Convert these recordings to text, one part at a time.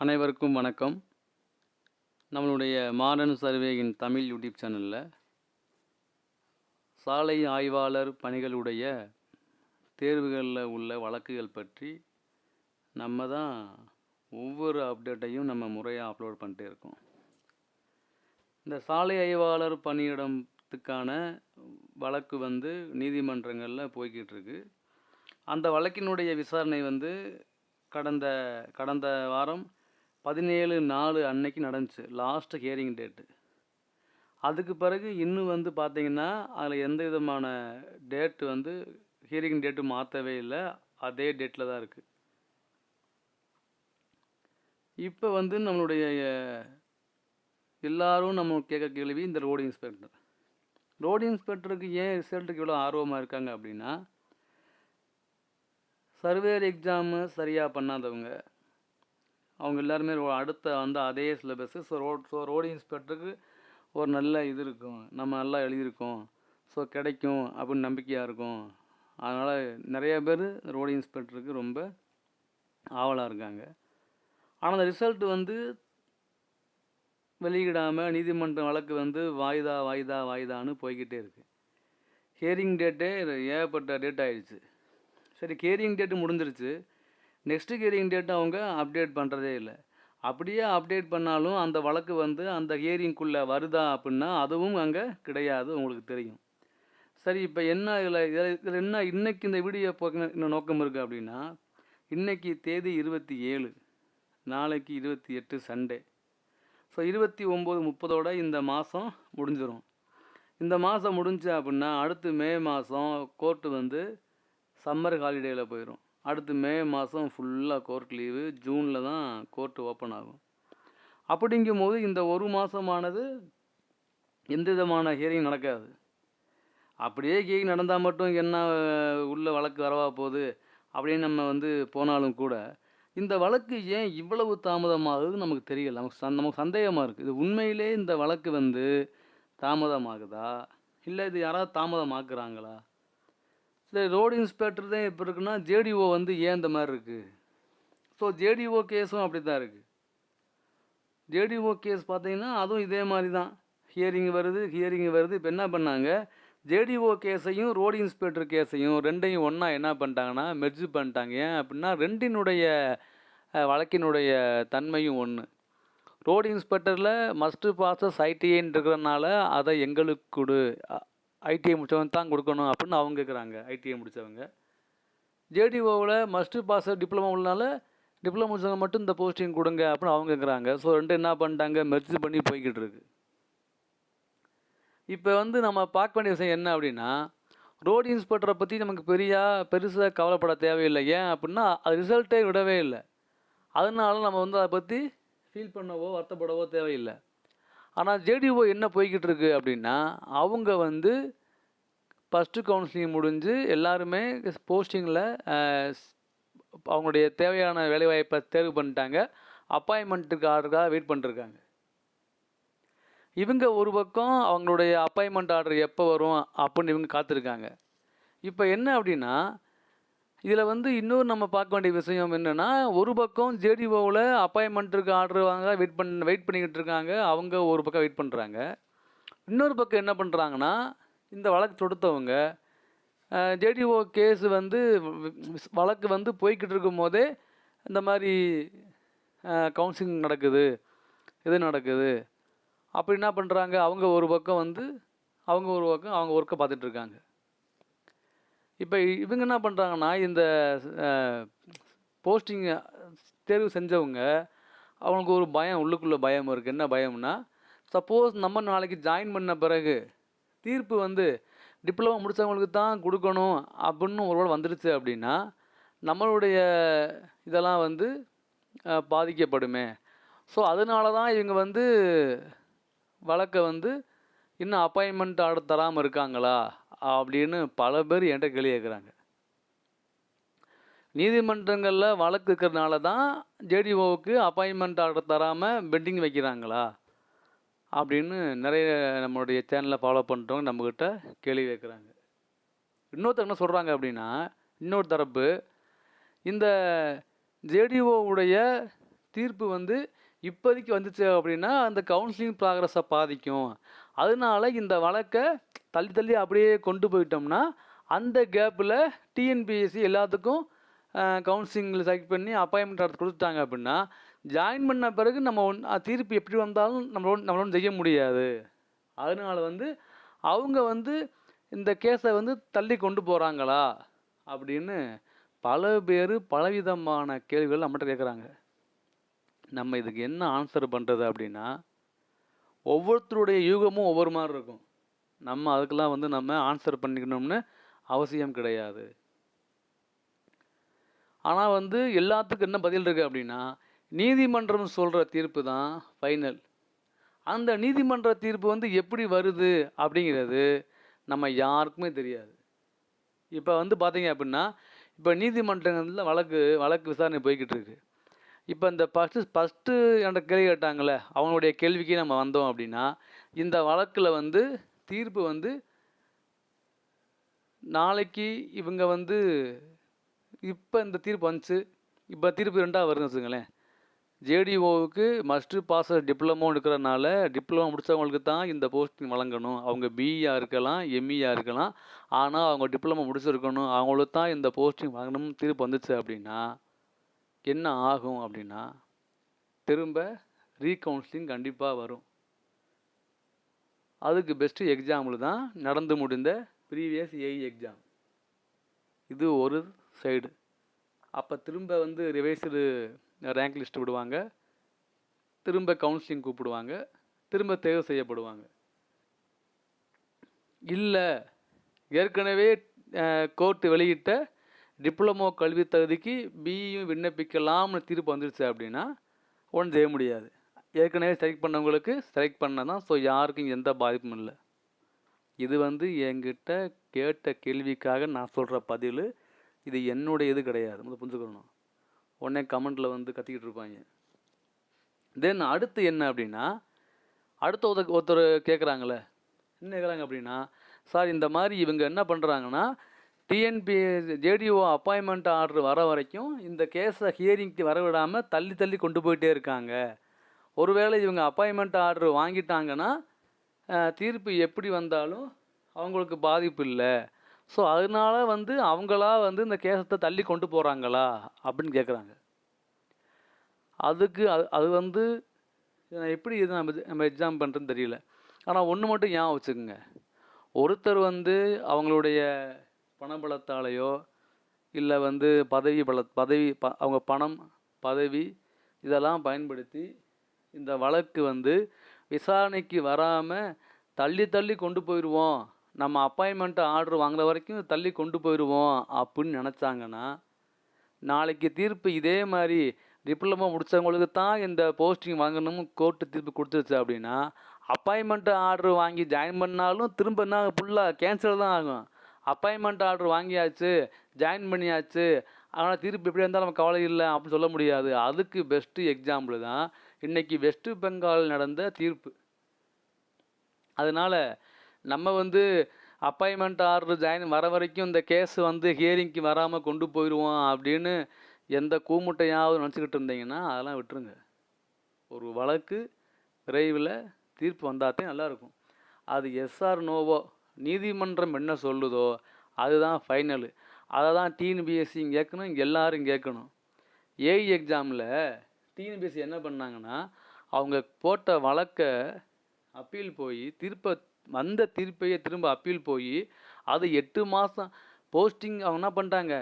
அனைவருக்கும் வணக்கம். நம்மளுடைய மாடர்ன் சர்வேயின் தமிழ் யூடியூப் சேனலில் சாலை ஆய்வாளர் பணிகளுடைய தேர்வுகளில் உள்ள வழக்குகள் பற்றி நம்ம தான் ஒவ்வொரு அப்டேட்டையும் நம்ம முறையாக அப்லோட் பண்ணிட்டே இருக்கோம். இந்த சாலை ஆய்வாளர் பணியிடத்துக்கான வழக்கு வந்து நீதிமன்றங்களில் போய்கிட்டு இருக்கு அந்த வழக்கினுடைய விசாரணை வந்து கடந்த கடந்த வாரம் பதினேழு நாலு அன்னைக்கு நடந்துச்சு லாஸ்ட்டு ஹியரிங் டேட்டு அதுக்கு பிறகு இன்னும் வந்து பார்த்தீங்கன்னா அதில் எந்த விதமான டேட்டு வந்து ஹியரிங் டேட்டு மாற்றவே இல்லை அதே டேட்டில் தான் இருக்குது இப்போ வந்து நம்மளுடைய எல்லாரும் நம்ம கேட்க கேள்வி இந்த ரோடு இன்ஸ்பெக்டர் ரோடு இன்ஸ்பெக்டருக்கு ஏன் ரிசல்ட்டுக்கு இவ்வளோ ஆர்வமாக இருக்காங்க அப்படின்னா சர்வேர் எக்ஸாமு சரியாக பண்ணாதவங்க அவங்க எல்லாருமே அடுத்த வந்து அதே syllabus so road so road இன்ஸ்பெக்டருக்கு ஒரு நல்ல இது இருக்கும். நம்ம நல்லா எழுதியிருக்கோம். ஸோ கிடைக்கும் அப்படின்னு நம்பிக்கையாக இருக்கும். அதனால் நிறைய பேர் ரோடு இன்ஸ்பெக்டருக்கு ரொம்ப ஆவலாக இருக்காங்க. ஆனால் அந்த ரிசல்ட் வந்து வெளியிடாமல் நீதிமன்ற வழக்கு வந்து வாய்தா வாய்தா வாய்தான்னு போய்கிட்டே இருக்குது ஹியரிங் டேட்டே ஏகப்பட்ட டேட் ஆயிடுச்சு. சரி ஹியரிங் டேட்டு முடிஞ்சிருச்சு. நெக்ஸ்ட்டு ஹியரிங் டேட் அவங்க அப்டேட் பண்ணுறதே இல்லை. அப்படியே அப்டேட் பண்ணாலும் அந்த வழக்கு வந்து அந்த ஹியரிங்குள்ளே வருதா அப்படின்னா அதுவும் அங்கே கிடையாது உங்களுக்கு தெரியும். சரி இப்போ என்ன இதில் இதில் இதில் என்ன இன்றைக்கி இந்த வீடியோ போக்க இன்னும் நோக்கம் இருக்குது அப்படின்னா இன்றைக்கி தேதி இருபத்தி ஏழு நாளைக்கு இருபத்தி எட்டு சண்டே ஸோ இருபத்தி ஒம்பது முப்பதோட இந்த மாதம் முடிஞ்சிடும் இந்த மாதம் முடிஞ்சு அப்படின்னா அடுத்து மே மாதம் கோர்ட்டு வந்து சம்மர் ஹாலிடேயில் போயிடும் அடுத்து மே மாதம் ஃபுல்லாக கோர்ட் லீவு ஜூனில் தான் கோர்ட்டு ஓப்பன் ஆகும். அப்படிங்கும்போது இந்த ஒரு மாதமானது எந்த விதமான ஹியரிங் நடக்காது. அப்படியே ஹியரிங் நடந்தால் மட்டும் என்ன உள்ள வழக்கு வரவா போகுது அப்படின்னு நம்ம வந்து போனாலும் கூட இந்த வழக்கு ஏன் இவ்வளவு தாமதமாகுது நமக்கு தெரியல. நமக்கு சந் நமக்கு சந்தேகமாக இருக்குது இது உண்மையிலே இந்த வழக்கு வந்து தாமதமாகுதா? இல்லை இது யாராவது தாமதமாக்குறாங்களா? சரி ரோடு இன்ஸ்பெக்டர் தான் இப்போ இருக்குன்னா ஜேடிஓ வந்து ஏன் இந்த மாதிரி இருக்குது ஸோ ஜேடிஓ கேஸும் அப்படி தான் இருக்குது ஜேடிஓ கேஸ் பார்த்தீங்கன்னா அதுவும் இதே மாதிரி தான். ஹியரிங் வருது ஹியரிங் வருது. இப்போ என்ன பண்ணாங்க? ஜேடிஓ கேஸையும் ரோடு இன்ஸ்பெக்டர் கேஸையும் ரெண்டையும் ஒன்றா என்ன பண்ணிட்டாங்கன்னா மெர்ஜ் பண்ணிட்டாங்க. ஏன் அப்படின்னா ரெண்டினுடைய வழக்கினுடைய தன்மையும் ஒன்று ரோடு இன்ஸ்பெக்டரில் மஸ்ட்டு பாசஸ் ஐடிஐன்னு இருக்கிறனால அதை எங்களுக்கு கொடு. ஐடிஐ முடிச்சவங்க தான் கொடுக்கணும் அப்படின்னு அவங்க கேட்குறாங்க ஐடிஐ முடித்தவங்க ஜேடிஓவில் மஸ்ட்டு பாஸ் டிப்ளமோ உள்ளனால டிப்ளமோ முடிச்சவங்க மட்டும் இந்த போஸ்டிங் கொடுங்க அப்படின்னு அவங்க கேட்குறாங்க ஸோ ரெண்டு என்ன பண்ணிட்டாங்க? மெர்ஜ் பண்ணி போய்கிட்டு இருக்கு. இப்போ வந்து நம்ம பார்க்க வேண்டிய விஷயம் என்ன அப்படின்னா ரோடு இன்ஸ்பெக்டரை பற்றி நமக்கு பெரிய பெருசாக கவலைப்பட தேவையில்லை. ஏன் அப்படின்னா அது ரிசல்ட்டே விடவே இல்லை. அதனால நம்ம வந்து அதை பற்றி ஃபீல் பண்ணவோ வருத்தப்படவோ தேவையில்லை. ஆனால் ஜேடிஓ என்ன போய்கிட்டு இருக்கு அப்படின்னா அவங்க வந்து ஃபஸ்ட்டு கவுன்சிலிங் முடிஞ்சு எல்லாருமே போஸ்டிங்கில் அவங்களுடைய தேவையான வேலைவாய்ப்பை தேர்வு பண்ணிட்டாங்க. அப்பாயின்மெண்ட்டுக்கு ஆர்டருக்காக வெயிட் பண்ணிருக்காங்க. இவங்க ஒரு பக்கம் அவங்களுடைய அப்பாயின்மெண்ட் ஆர்டர் எப்போ வரும் அப்படின்னு இவங்க காத்திருக்காங்க. இப்போ என்ன அப்படின்னா இதில் வந்து இன்னொரு நம்ம பார்க்க வேண்டிய விஷயம் என்னென்னா ஒரு பக்கம் ஜேடிஓவில் அப்பாயின்மெண்ட்டுக்கு ஆர்டர் வாங்க வெயிட் பண்ண வெயிட் பண்ணிக்கிட்டு இருக்காங்க அவங்க ஒரு பக்கம் வெயிட் பண்ணுறாங்க இன்னொரு பக்கம் என்ன பண்ணுறாங்கன்னா இந்த வழக்கு தொடுத்தவங்க ஜேடிஓ கேஸ் வந்து வழக்கு வந்து போய்கிட்டு இருக்கும் போதே இந்த மாதிரி கவுன்சிலிங் நடக்குது இது நடக்குது. அப்படி என்ன பண்ணுறாங்க அவங்க ஒரு பக்கம் வந்து அவங்க ஒரு பக்கம் அவங்க ஒர்க்கை பார்த்துட்ருக்காங்க இப்போ இவங்க என்ன பண்ணுறாங்கன்னா இந்த போஸ்டிங் தேர்வு செஞ்சவங்க அவங்களுக்கு ஒரு பயம் உள்ளுக்குள்ளே பயம் இருக்குது என்ன பயம்னா சப்போஸ் நம்ம நாளைக்கு ஜாயின் பண்ண பிறகு தீர்ப்பு வந்து டிப்ளமோ முடித்தவங்களுக்கு தான் கொடுக்கணும் அப்படின்னு ஒரு வேளை வந்துடுச்சு அப்படின்னா நம்மளுடைய இதெல்லாம் வந்து பாதிக்கப்படுமே. ஸோ அதனால தான் இவங்க வந்து வழக்கை வந்து இன்னும் அப்பாயின்மெண்ட் ஆர்டர் தராமல் இருக்காங்களா? அப்படின்னு பல பேர் என்கிட்ட கேள்வி கேட்குறாங்க. நீதிமன்றங்களில் வழக்கு இருக்கிறதுனால தான் ஜேடிஓவுக்கு அப்பாயின்மெண்ட் ஆர்டர் தராமல் பெண்டிங் வைக்கிறாங்களா? அப்படின்னு நிறைய நம்மளுடைய சேனலில் ஃபாலோ பண்ணுறவங்க நம்மக்கிட்ட கேள்வி கேட்குறாங்க. இன்னொருத்தர் என்ன சொல்கிறாங்க அப்படின்னா இன்னொரு தரப்பு இந்த ஜேடிஓவுடைய தீர்ப்பு வந்து இப்போதைக்கு வந்துச்சு அப்படின்னா அந்த கவுன்சிலிங் ப்ராக்ரஸை பாதிக்கும். அதனால இந்த வழக்கை தள்ளி தள்ளி அப்படியே கொண்டு போயிட்டோம்னா அந்த கேப்பில் டிஎன்பிஎஸ்சி எல்லாத்துக்கும் கவுன்சிலிங்கில் செலக்ட் பண்ணி அப்பாயின்மெண்ட் எடுத்து கொடுத்துட்டாங்க அப்படின்னா ஜாயின் பண்ண பிறகு நம்ம ஒன் தீர்ப்பு எப்படி வந்தாலும் நம்மளோட நம்மளோட செய்ய முடியாது. அதனால வந்து அவங்க வந்து இந்த கேஸை வந்து தள்ளி கொண்டு போகிறாங்களா அப்படின்னு பல பேர் பலவிதமான கேள்விகள் நம்மகிட்ட கேட்குறாங்க நம்ம இதுக்கு என்ன ஆன்சர் பண்ணுறது அப்படின்னா ஒவ்வொருத்தருடைய யூகமும் ஒவ்வொரு மாதிரி இருக்கும். நம்ம அதுக்கெல்லாம் வந்து நம்ம ஆன்சர் பண்ணிக்கணும்னு அவசியம் கிடையாது. ஆனால் வந்து எல்லாத்துக்கும் என்ன பதில் இருக்குது அப்படின்னா நீதிமன்றம் சொல்கிற தீர்ப்பு தான் ஃபைனல் அந்த நீதிமன்ற தீர்ப்பு வந்து எப்படி வருது அப்படிங்கிறது நம்ம யாருக்குமே தெரியாது. இப்போ வந்து பார்த்தீங்க அப்படின்னா இப்போ நீதிமன்றங்களில் வழக்கு வழக்கு விசாரணை போய்கிட்டு இருக்கு. இப்போ இந்த ஃபஸ்ட்டு ஃபஸ்ட்டு என்கிட்ட கேள்வி கேட்டாங்களே அவங்களுடைய கேள்விக்கு நம்ம வந்தோம் அப்படின்னா இந்த வழக்கில் வந்து தீர்ப்பு வந்து நாளைக்கு இவங்க வந்து இப்போ இந்த தீர்ப்பு வந்துச்சு. இப்போ தீர்ப்பு ரெண்டாக வருதுன்னு வச்சுங்களேன் ஜேடிஓவுக்கு மஸ்ட்டு பாஸ் டிப்ளமோ இருக்கிறனால டிப்ளமோ முடித்தவங்களுக்கு தான் இந்த போஸ்டிங் வழங்கணும். அவங்க பிஇயாக இருக்கலாம் எம்இயாக இருக்கலாம். ஆனால் அவங்க டிப்ளமோ முடிச்சிருக்கணும். அவங்களுக்கு தான் இந்த போஸ்டிங் வழங்கணும்னு தீர்ப்பு வந்துச்சு அப்படின்னா என்ன ஆகும் அப்படின்னா திரும்ப ரீகவுன்சிலிங் கண்டிப்பாக வரும். அதுக்கு பெஸ்ட்டு எக்ஸாம்பிள் தான் நடந்து முடிந்த ப்ரீவியஸ் ஏஇ எக்ஸாம் இது ஒரு சைடு அப்போ திரும்ப வந்து ரிவைஸ்டு ரேங்க் லிஸ்ட் விடுவாங்க. திரும்ப கவுன்சிலிங் கூப்பிடுவாங்க. திரும்ப தேர்வு செய்யப்படுவாங்க. இல்லை ஏற்கனவே கோர்ட்டு வெளியிட்ட டிப்ளமோ கல்வி தகுதிக்கு பிஇயும் விண்ணப்பிக்கலாம்னு தீர்ப்பு வந்துடுச்சு அப்படின்னா ஒன்றும் செய்ய முடியாது. ஏற்கனவே செலக்ட் பண்ணவங்களுக்கு செலக்ட் பண்ண தான் ஸோ யாருக்கும் எந்த பாதிப்பும் இல்லை. இது வந்து என்கிட்ட கேட்ட கேள்விக்காக நான் சொல்கிற பதில் இது என்னுடைய இது கிடையாது. முதல்ல புரிஞ்சுக்கணும். உடனே கமெண்ட்டில் வந்து கத்திக்கிட்டு இருப்பாங்க. தென் அடுத்து என்ன அப்படின்னா அடுத்த ஒருத்தர் ஒருத்தர் கேட்குறாங்களே என்ன கேட்குறாங்க அப்படின்னா சார் இந்த மாதிரி இவங்க என்ன பண்ணுறாங்கன்னா டிஎன்பி ஜேடிஓ அப்பாயின்மெண்ட் ஆர்டர் வர வரைக்கும் இந்த கேஸை ஹியரிங்க்கு வர விடாமல் தள்ளி தள்ளி கொண்டு போயிட்டே இருக்காங்க. ஒருவேளை இவங்க அப்பாயின்மெண்ட் ஆர்டர் வாங்கிட்டாங்கன்னா தீர்ப்பு எப்படி வந்தாலும் அவங்களுக்கு பாதிப்பு இல்லை. ஸோ அதனால வந்து அவங்களா வந்து இந்த கேசத்தை தள்ளி கொண்டு போகிறாங்களா அப்படின்னு கேட்குறாங்க அதுக்கு அது அது வந்து எப்படி இது நம்ம நம்ம எக்ஸாம் பண்ணுறதுன்னு தெரியல. ஆனால் ஒன்று மட்டும் ஞாபகம் வச்சுக்கோங்க. ஒருத்தர் வந்து அவங்களுடைய பணபலத்தாலேயோ இல்லை வந்து பதவி பல பதவி ப அவங்க பணம் பதவி இதெல்லாம் பயன்படுத்தி இந்த வழக்கு வந்து விசாரணைக்கு வராமல் தள்ளி தள்ளி கொண்டு போயிடுவோம் நம்ம அப்பாயின்மெண்ட்டு ஆர்டர் வாங்குற வரைக்கும் தள்ளி கொண்டு போயிடுவோம் அப்படின்னு நினச்சாங்கன்னா நாளைக்கு தீர்ப்பு இதே மாதிரி டிப்ளமோ முடித்தவங்களுக்கு தான் இந்த போஸ்டிங் வாங்கணும்னு கோர்ட்டு தீர்ப்பு கொடுத்துருச்சு அப்படின்னா அப்பாயின்மெண்ட் ஆர்டர் வாங்கி ஜாயின் பண்ணாலும் திரும்ப என்ன ஃபுல்லாக கேன்சல் தான் ஆகும். அப்பாயின்மெண்ட் ஆர்டர் வாங்கியாச்சு ஜாயின் பண்ணியாச்சு. ஆனால் தீர்ப்பு எப்படி இருந்தாலும் நம்ம கவலை இல்லை அப்படின்னு சொல்ல முடியாது. அதுக்கு பெஸ்ட்டு எக்ஸாம்பிள் தான் இன்றைக்கி வெஸ்ட் பெங்கால் நடந்த தீர்ப்பு. அதனால் நம்ம வந்து அப்பாயின்மெண்ட் ஆர்டர் ஜாயின் வர வரைக்கும் இந்த கேஸ் வந்து ஹியரிங்க்கு வராமல் கொண்டு போயிடுவோம் அப்படின்னு எந்த கூமுட்டையாவது நினச்சிக்கிட்டு இருந்தீங்கன்னா அதெல்லாம் விட்டுருங்க. ஒரு வழக்கு விரைவில் தீர்ப்பு வந்தாத்தே நல்லாயிருக்கும். அது எஸ்ஆர் நோவோ நீதிமன்றம் என்ன சொல்லுதோ அதுதான் ஃபைனலு அதை தான் டிஎன்பிஎஸ்சி கேட்கணும் இங்கே எல்லாரும் கேட்கணும் ஏஇ எக்ஸாமில் டிஎன்பிஎஸ்சி என்ன பண்ணாங்கன்னா அவங்க போட்ட வழக்கை அப்பீல் போய் திருப்ப வந்த தீர்ப்பையே திரும்ப அப்பீல் போய் அது எட்டு மாதம் போஸ்டிங் அவங்க என்ன பண்ணிட்டாங்க?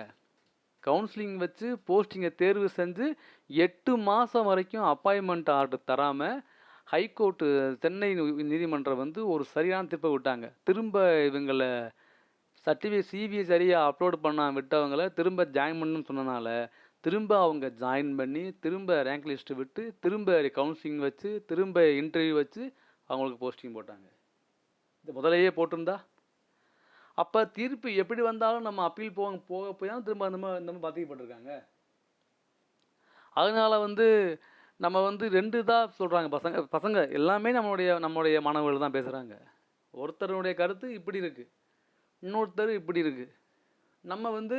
கவுன்சிலிங் வச்சு போஸ்டிங்கை தேர்வு செஞ்சு எட்டு மாதம் வரைக்கும் அப்பாயின்மெண்ட் ஆர்டர் தராமல் ஹைகோர்ட்டு சென்னை நீதிமன்றம் வந்து ஒரு சரியான தீர்ப்பை விட்டாங்க. திரும்ப இவங்களை சர்டிஃபிகேட் சிபிஐ சரியாக அப்லோட் பண்ண விட்டவங்களை திரும்ப ஜாயின் பண்ணணும்னு சொன்னனால திரும்ப அவங்க ஜாயின் பண்ணி திரும்ப ரேங்க் லிஸ்ட்டு விட்டு திரும்ப கவுன்சிலிங் வச்சு திரும்ப இன்டர்வியூ வச்சு அவங்களுக்கு போஸ்டிங் போட்டாங்க. இது முதலையே போட்டிருந்தா. அப்போ தீர்ப்பு எப்படி வந்தாலும் நம்ம அப்பீல் போக போக போய் தான் திரும்ப அந்த மாதிரி இந்த மாதிரி பாதிக்கப்பட்டிருக்காங்க அதனால் வந்து நம்ம வந்து ரெண்டு தான் சொல்கிறாங்க பசங்க பசங்க எல்லாமே நம்மளுடைய நம்மளுடைய மாணவர்கள் தான் பேசுகிறாங்க ஒருத்தருடைய கருத்து இப்படி இருக்குது இன்னொருத்தர் இப்படி இருக்குது நம்ம வந்து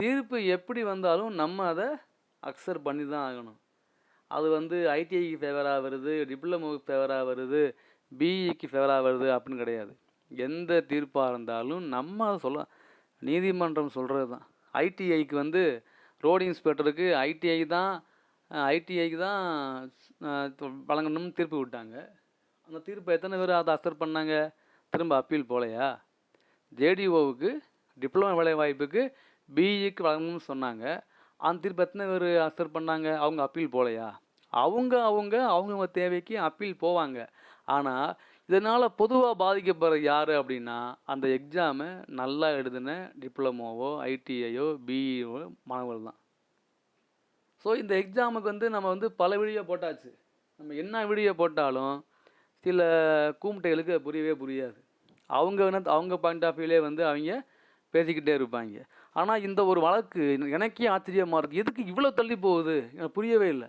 தீர்ப்பு எப்படி வந்தாலும் நம்ம அதை அக்செப்ட் பண்ணி தான் ஆகணும். அது வந்து ஐடிஐக்கு ஃபேவராக வருது டிப்ளமோவுக்கு ஃபேவராக வருது பிஇக்கு ஃபேவராக வருது அப்படின்னு கிடையாது. எந்த தீர்ப்பாக இருந்தாலும் நம்ம அதை சொல்ல நீதிமன்றம் சொல்கிறது தான். ஐடிஐக்கு வந்து ரோடு இன்ஸ்பெக்டருக்கு ஐடிஐ தான் ஐடிஐக்கு தான் வழங்கணும்னு தீர்ப்பு விட்டாங்க. அந்த தீர்ப்பை எத்தனை பேர் அதை அக்செப்ட் பண்ணாங்க? திரும்ப அப்பீல் போலையா? ஜேடிஓவுக்கு டிப்ளமோ வேலை வாய்ப்புக்கு பிஇக்கு வழங்கணும்னு சொன்னாங்க. அந்த திருப்பி எத்தனை பேர் அசர் பண்ணாங்க அவங்க அப்பீல் போகலையா அவங்க அவங்க அவங்கவுங்க தேவைக்கு அப்பீல் போவாங்க. ஆனால் இதனால் பொதுவாக பாதிக்கப்படுற யார் அப்படின்னா அந்த எக்ஸாமை நல்லா எழுதின டிப்ளமோவோ ஐடிஐயோ பிஇஓ மாணவர்கள் தான். ஸோ இந்த எக்ஸாமுக்கு வந்து நம்ம வந்து பல வீடியோ போட்டாச்சு. நம்ம என்ன வீடியோ போட்டாலும் சில கூமிட்டைகளுக்கு புரியவே புரியாது. அவங்க என்ன அவங்க பாயிண்ட் ஆஃப் வியூலே வந்து அவங்க பேசிக்கிட்டே இருப்பாங்க. ஆனால் இந்த ஒரு வழக்கு எனக்கே ஆச்சரியமாக இருக்குது எதுக்கு இவ்வளோ தள்ளி போகுது? எனக்கு புரியவே இல்லை.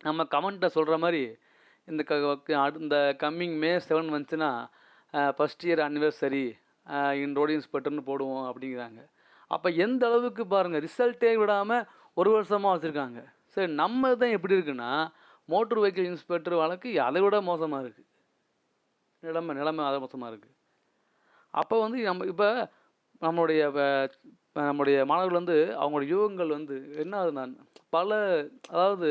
நம்ம கமெண்ட்டை சொல்கிற மாதிரி இந்த க இந்த கம்மிங் மே செவன் வந்துச்சுன்னா first year anniversary in road இன்ஸ்பெக்டர்னு போடுவோம் அப்படிங்கிறாங்க. அப்போ எந்த அளவுக்கு பாருங்கள் ரிசல்ட்டே விடாமல் ஒரு வருஷமாக வச்சுருக்காங்க. சரி நம்ம தான் எப்படி இருக்குன்னா மோட்டர் வெஹிக்கிள் இன்ஸ்பெக்டர் வழக்கு அதை விட மோசமாக இருக்குது நிலைமை நிலைமை அதை மோசமாக இருக்குது அப்போ வந்து நம்ம இப்போ நம்மளுடைய இப்போ நம்முடைய மாணவர்கள் வந்து அவங்களோட யூகங்கள் வந்து என்ன ஆகுதுன்னா பல அதாவது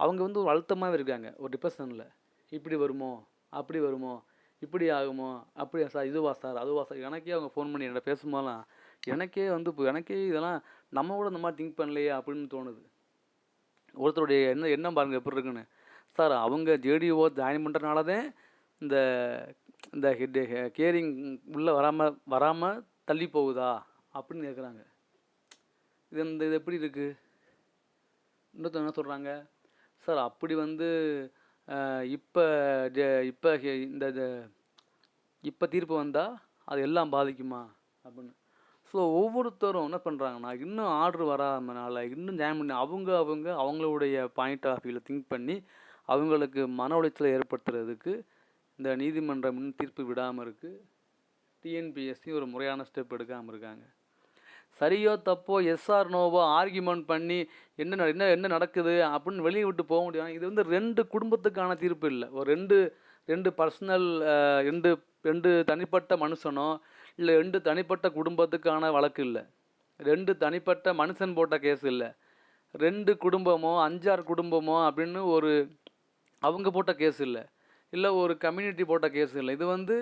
அவங்க வந்து ஒரு அழுத்தமாகவே இருக்காங்க. ஒரு டிப்ரெஷனில் இப்படி வருமோ அப்படி வருமோ இப்படி ஆகுமோ அப்படி சார் இதுவா சார் அதுவா சார் எனக்கே அவங்க ஃபோன் பண்ணி என்கிட்ட பேசும்போதெல்லாம் எனக்கே வந்து இப்போ எனக்கே இதெல்லாம் நம்ம கூட இந்த மாதிரி திங்க் பண்ணலையே அப்படின்னு தோணுது. ஒருத்தருடைய என்ன எண்ணம் பாருங்கள் எப்படி இருக்குன்னு. சார் அவங்க ஜேடிஓ ஜாயின் பண்ணுறனால தான் இந்த இந்த கேரிங் உள்ளே வராமல் வராமல் தள்ளி போகுதா? அப்படின்னு கேட்குறாங்க இது இந்த இது எப்படி இருக்குது இன்னொருத்தர் என்ன சொல்கிறாங்க சார் அப்படி வந்து இப்போ இப்போ இந்த இப்போ தீர்ப்பு வந்தால் அது எல்லாம் பாதிக்குமா? அப்படின்னு. ஸோ ஒவ்வொருத்தரும் என்ன பண்ணுறாங்கன்னா இன்னும் ஆர்டர் வராதனால இன்னும் ஜாயின் பண்ணி அவங்க அவங்க அவங்களுடைய பாயிண்ட் ஆஃப் வியூவில் திங்க் பண்ணி அவங்களுக்கு மன உளைச்சலை ஏற்படுத்துறதுக்கு இந்த நீதிமன்றம் இன்னும் தீர்ப்பு விடாமல் இருக்குது டிஎன்பிஎஸ்சி ஒரு முறையான ஸ்டெப் எடுக்காமல் இருக்காங்க. சரியோ தப்போ எஸ்ஆர் நோவோ ஆர்கியூமெண்ட் பண்ணி என்ன என்ன என்ன நடக்குது அப்படின்னு வெளியே விட்டு போக முடியும். இது வந்து ரெண்டு குடும்பத்துக்கான தீர்ப்பு இல்லை. ஒரு ரெண்டு ரெண்டு பர்சனல் ரெண்டு ரெண்டு தனிப்பட்ட மனுஷனோ இல்லை ரெண்டு தனிப்பட்ட குடும்பத்துக்கான வழக்கு இல்லை. ரெண்டு தனிப்பட்ட மனுஷன் போட்ட கேஸ் இல்லை. ரெண்டு குடும்பமோ அஞ்சாறு குடும்பமோ அப்படின்னு ஒரு அவங்க போட்ட கேஸ் இல்லை. இல்லை ஒரு கம்யூனிட்டி போட்ட கேஸ் இல்லை. இது வந்து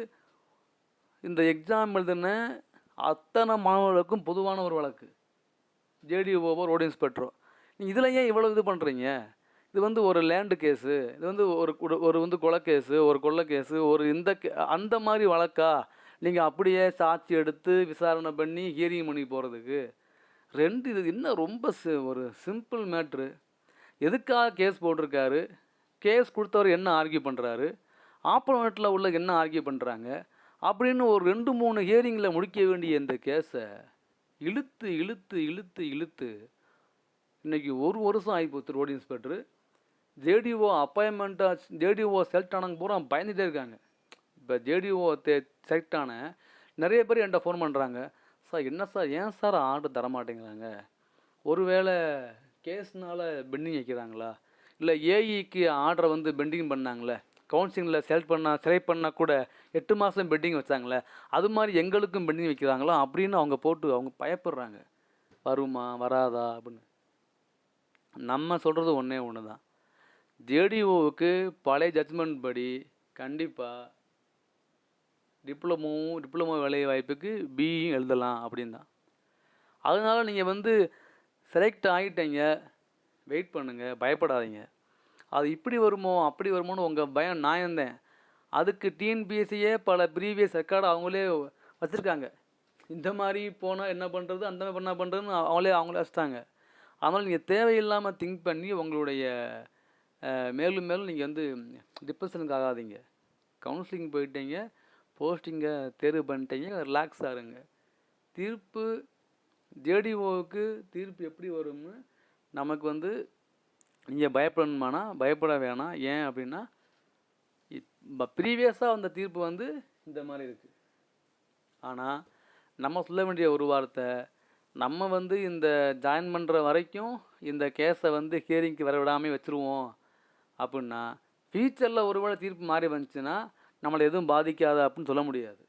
இந்த எக்ஸாம் எழுதின அத்தனை மாணவர்களுக்கும் பொதுவான ஒரு வழக்கு. ஜேடிஓவோ ரோடு இன்ஸ்பெக்டரோ நீங்கள் இதில் ஏன் இவ்வளோ இது பண்ணுறீங்க இது வந்து ஒரு லேண்டு கேஸு இது வந்து ஒரு ஒரு வந்து கொலை கேஸு ஒரு கொள்ளை கேஸு ஒரு இந்த கே- அந்த மாதிரி வழக்கா? நீங்கள் அப்படியே சாட்சி எடுத்து விசாரணை பண்ணி ஹியரிங் பண்ணி போகிறதுக்கு ரெண்டு இது இன்னும் ரொம்ப சி- ஒரு சிம்பிள் மேட்ரு எதுக்காக கேஸ் போட்டிருக்காரு? கேஸ் கொடுத்தவர் என்ன ஆர்கியூ பண்ணுறாரு ஆப்போனண்ட்டில் உள்ள என்ன ஆர்கியூ பண்ணுறாங்க அப்படின்னு ஒரு ரெண்டு மூணு ஹியரிங்கில் முடிக்க வேண்டிய இந்த கேஸை இழுத்து இழுத்து இழுத்து இழுத்து இன்னைக்கு ஒரு வருஷம் ஆகிப்போச்சு ரோடு இன்ஸ்பெக்டர் ஜேடிஓ அப்பாயின்மெண்ட்டாக ஜேடிஓ செலக்ட் ஆனவங்க பூரா பயந்துட்டே இருக்காங்க. இப்போ ஜேடிஓ தே செலக்ட் ஆன நிறைய பேர் என்கிட்ட ஃபோன் பண்ணுறாங்க சார் என்ன சார்? ஏன் சார் ஆர்டர் தர மாட்டேங்கிறாங்க? ஒருவேளை கேஸ்னால் பெண்டிங் வைக்கிறாங்களா? இல்லை ஏஇக்கு ஆர்டரை வந்து பெண்டிங் பண்ணாங்களே? கவுன்சிலிங்கில் செலக்ட் பண்ணால் செலக்ட் பண்ணால் கூட எட்டு மாதம் பெண்டிங் வச்சாங்களே அது மாதிரி எங்களுக்கும் பெண்டிங் வைக்கிறாங்களோ அப்படின்னு அவங்க போட்டு அவங்க பயப்படுறாங்க. வருமா வராதா அப்படின்னு. நம்ம சொல்கிறது ஒன்றே ஒன்று தான் ஜேடிஓவுக்கு பழைய ஜட்ஜ்மெண்ட் படி கண்டிப்பாக டிப்ளமோவும் டிப்ளமோ வேலை வாய்ப்புக்கு பிஇயும் எழுதலாம் அப்படின்னு தான் அதனால் நீங்கள் வந்து செலக்ட் ஆகிட்டீங்க வெயிட் பண்ணுங்கள் பயப்படாதீங்க. அது இப்படி வருமோ அப்படி வருமோன்னு உங்கள் பயம் நான் இருந்தேன். அதுக்கு டிஎன்பிஎஸ்சியே பல ப்ரீவியஸ் ரெக்கார்டு அவங்களே வச்சுருக்காங்க. இந்த மாதிரி போனால் என்ன பண்ணுறது அந்த மாதிரி என்ன பண்ணுறதுன்னு அவங்களே அவங்களே வச்சுட்டாங்க. அதனால் நீங்கள் தேவையில்லாமல் திங்க் பண்ணி உங்களுடைய மேலும் மேலும் நீங்கள் வந்து டிப்ரெஷனுக்கு ஆகாதீங்க. கவுன்சிலிங் போயிட்டீங்க போஸ்டிங்கை தேர்வு பண்ணிட்டீங்க ரிலாக்ஸ் ஆகுங்க தீர்ப்பு ஜேடிஓவுக்கு தீர்ப்பு எப்படி வரும்னு நமக்கு வந்து நீங்கள் பயப்படணுமானா பயப்பட வேணாம். ஏன் அப்படின்னா ப்ரீவியஸாக வந்த தீர்ப்பு வந்து இந்த மாதிரி இருக்குது ஆனால் நம்ம சொல்ல வேண்டிய ஒரு வார்த்தை நம்ம வந்து இந்த ஜாயின் பண்ணுற வரைக்கும் இந்த கேஸை வந்து ஹியரிங்க்கு வர விடாமல் வச்சுருவோம். அப்படின்னா ஃப்யூச்சரில் ஒருவேளை தீர்ப்பு மாறி வந்துச்சுன்னா நம்மளை எதுவும் பாதிக்காது அப்படின்னு சொல்ல முடியாது.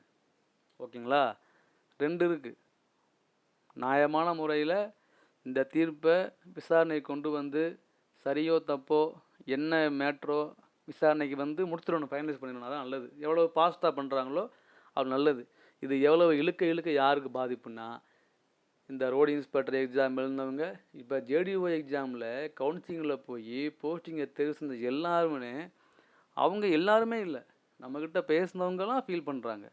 ஓகேங்களா? ரெண்டு இருக்குது நியாயமான முறையில் இந்த தீர்ப்பை விசாரணை கொண்டு வந்து சரியோ தப்போ என்ன மேட்ரோ விசாரணைக்கு வந்து முடிச்சிடணும் ஃபைனலைஸ் பண்ணிடணும். அதான் நல்லது. எவ்வளோ ஃபாஸ்ட்டாக பண்ணுறாங்களோ அது நல்லது. இது எவ்வளோ இழுக்க இழுக்க யாருக்கு பாதிப்புன்னா இந்த ரோடு இன்ஸ்பெக்டர் எக்ஸாம் எழுந்தவங்க இப்போ ஜேடிஓ எக்ஸாமில் கவுன்சிலிங்கில் போய் போஸ்டிங்கை தெரிவு செஞ்ச எல்லாருமே அவங்க எல்லாருமே இல்லை. நம்மக்கிட்ட பேசினவங்கலாம் ஃபீல் பண்ணுறாங்க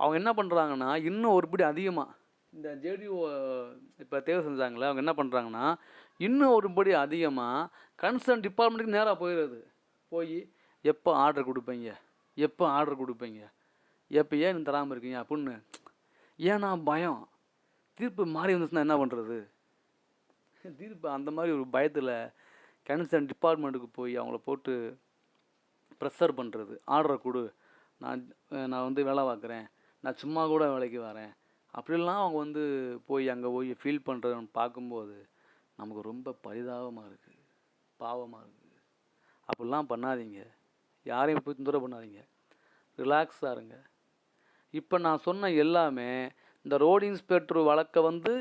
அவங்க என்ன பண்ணுறாங்கன்னா இன்னும் ஒருபடி அதிகமாக இந்த ஜேடிஓ இப்போ தேர்வு செஞ்சாங்களே அவங்க என்ன பண்ணுறாங்கன்னா இன்னும் ஒருபடி அதிகமாக கன்சர்ன் டிபார்ட்மெண்ட்டுக்கு நேராக போயிடுறது போய் எப்போ ஆர்டர் கொடுப்பீங்க? எப்போ ஆர்டர் கொடுப்பீங்க? எப்போ ஏன் தராமல் இருக்கீங்க? அப்படின்னு. ஏன்னா பயம். தீர்ப்பு மாறி வந்துச்சுன்னா என்ன பண்ணுறது தீர்ப்பு அந்த மாதிரி ஒரு பயத்தில் கன்சர்ன் டிபார்ட்மெண்ட்டுக்கு போய் அவங்கள போட்டு ப்ரெஷர் பண்ணுறது ஆர்டரை கொடு. நான் நான் வந்து வேலை பார்க்குறேன். நான் சும்மா கூட வேலைக்கு வரேன். அப்படிலாம் அவங்க வந்து போய் அங்கே போய் ஃபீல் பண்ணுறதுன்னு பார்க்கும்போது நமக்கு ரொம்ப பரிதாபமாக இருக்குது பாவமாக இருக்குது அப்படிலாம் பண்ணாதீங்க. யாரையும் போய் தொந்தரவு பண்ணாதீங்க. ரிலாக்ஸாக இருங்க. இப்போ நான் சொன்ன எல்லாமே இந்த ரோடு இன்ஸ்பெக்டர் வழக்கை வந்து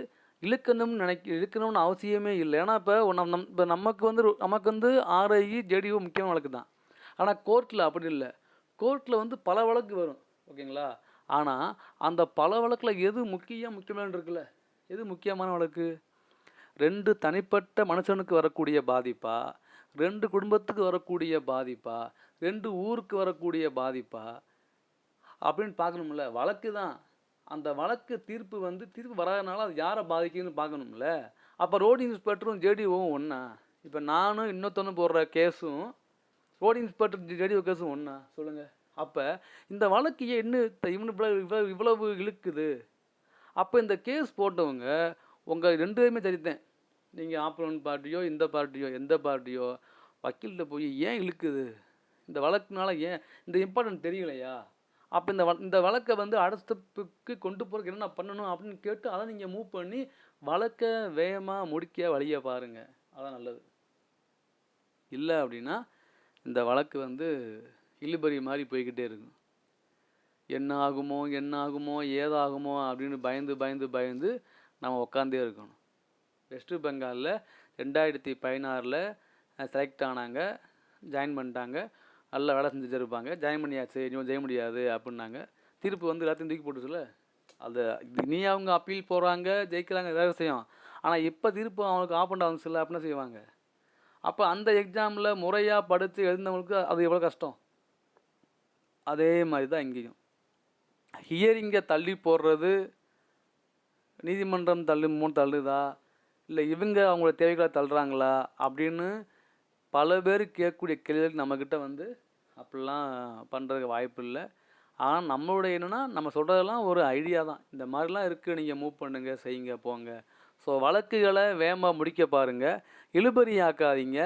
இழுக்கணும்னு நினைக்க இழுக்கணும்னு அவசியமே இல்லை. ஏன்னா இப்போ நம் நம் இப்போ நமக்கு வந்து நமக்கு வந்து ஆர்ஐஇ ஜேடிஓ முக்கியமான வழக்கு தான். ஆனால் கோர்ட்டில் அப்படி இல்லை. கோர்ட்டில் வந்து பல வழக்கு வரும். ஓகேங்களா? ஆனால் அந்த பல வழக்கில் எது முக்கியம் முக்கியமான இருக்குல்ல? எது முக்கியமான வழக்கு? ரெண்டு தனிப்பட்ட மனுஷனுக்கு வரக்கூடிய பாதிப்பா? ரெண்டு குடும்பத்துக்கு வரக்கூடிய பாதிப்பா? ரெண்டு ஊருக்கு வரக்கூடிய பாதிப்பா? அப்படின்னு பார்க்கணும்ல. வழக்கு தான். அந்த வழக்கு தீர்ப்பு வந்து தீர்ப்பு வராதனால அது யாரை பாதிக்குதுன்னு பார்க்கணும்ல. அப்போ ரோடு இன்ஸ்பெக்டரும் ஜேடிஓவும் ஒன்றா இப்போ நானும் இன்னொருத்தனும் போடுற கேஸும் ரோடு இன்ஸ்பெக்டர் ஜேடிஓ கேஸும் ஒன்றா சொல்லுங்கள் அப்போ இந்த வழக்கு ஏன் இன்னும் இவனு இவ்வளவு இவ்வளவு இழுக்குது? அப்போ இந்த கேஸ் போட்டவங்க உங்கள் ரெண்டு பேருமே சரித்தேன் நீங்கள் ஆப்போனன் பார்ட்டியோ இந்த பார்ட்டியோ எந்த பார்ட்டியோ வக்கீல்கிட்ட போய் ஏன் இழுக்குது? இந்த வழக்குனால ஏன்? இந்த இம்பார்ட்டன்ட் தெரியலையா? அப்போ இந்த வ இந்த வழக்கை வந்து அடுத்தப்புக்கு கொண்டு போகிறதுக்கு என்ன பண்ணணும் அப்படின்னு கேட்டு அதை நீங்கள் மூவ் பண்ணி வழக்கை வேகமாக முடிக்க வழியை பாருங்கள் அதான் நல்லது. இல்லை அப்படின்னா இந்த வழக்கு வந்து இழுபறி மாதிரி போய்கிட்டே இருக்கும். என்ன ஆகுமோ என்ன ஆகுமோ ஏதாகுமோ அப்படின்னு பயந்து பயந்து பயந்து நம்ம உட்காந்தே இருக்கணும். வெஸ்ட் பெங்காலில் ரெண்டாயிரத்தி பதினாறில் செலக்ட் ஆனாங்க ஜாயின் பண்ணிட்டாங்க. நல்லா வேலை செஞ்சுட்டு இருப்பாங்க ஜாயின் பண்ணியாச்சு இனிமேல் ஜெய முடியாது அப்படின்னாங்க. தீர்ப்பு வந்து எல்லாத்தையும் தூக்கி போட்டுச்சுல? அது இனி அவங்க அப்பீல் போகிறாங்க ஜெயிக்கிறாங்க வேறு விஷயம். ஆனால் இப்போ தீர்ப்பு அவங்களுக்கு ஆப்பண்ட் ஆகுச்சுல அப்படின்னா செய்வாங்க. அப்போ அந்த எக்ஸாமில் முறையாக படித்து எழுந்தவங்களுக்கு அது எவ்வளோ கஷ்டம்? அதே மாதிரி தான் இங்கேயும். ஹியரிங்கை தள்ளி போடுறது நீதிமன்றம் தள்ளுமோ தள்ளுதா? இல்லை இவங்க அவங்களோட தேவைகளை தள்ளுறாங்களா? அப்படின்னு பல பேர் கேட்கக்கூடிய கேள்விகளுக்கு நம்மக்கிட்ட வந்து அப்படிலாம் பண்ணுறதுக்கு வாய்ப்பு இல்லை. ஆனால் நம்மளுடைய என்னென்னா நம்ம சொல்கிறதெல்லாம் ஒரு ஐடியா தான். இந்த மாதிரிலாம் இருக்குது நீங்கள் மூவ் பண்ணுங்க செய்யுங்க போங்க. ஸோ வழக்குகளை வேகமாக முடிக்க பாருங்கள் இழுபறி ஆக்காதீங்க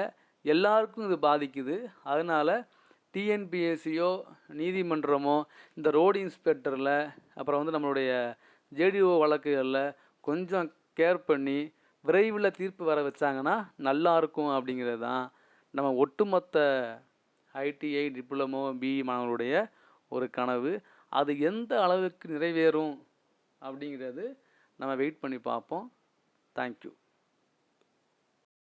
எல்லாருக்கும் இது பாதிக்குது. அதனால் டிஎன்பிஎஸ்சியோ நீதிமன்றமோ இந்த ரோடு இன்ஸ்பெக்டரில் அப்புறம் வந்து நம்மளுடைய ஜேடிஓ வழக்குகளில் கொஞ்சம் கேர் பண்ணி விரைவில் தீர்ப்பு வர வச்சாங்கன்னா நல்லா இருக்கும் அப்படிங்கிறது தான் நம்ம ஒட்டுமொத்த ஐடிஐ டிப்ளமோ பிஇ மாணவர்களுடைய ஒரு கனவு. அது எந்த அளவுக்கு நிறைவேறும் அப்படிங்கிறது நம்ம வெயிட் பண்ணி பார்ப்போம். தேங்க்யூ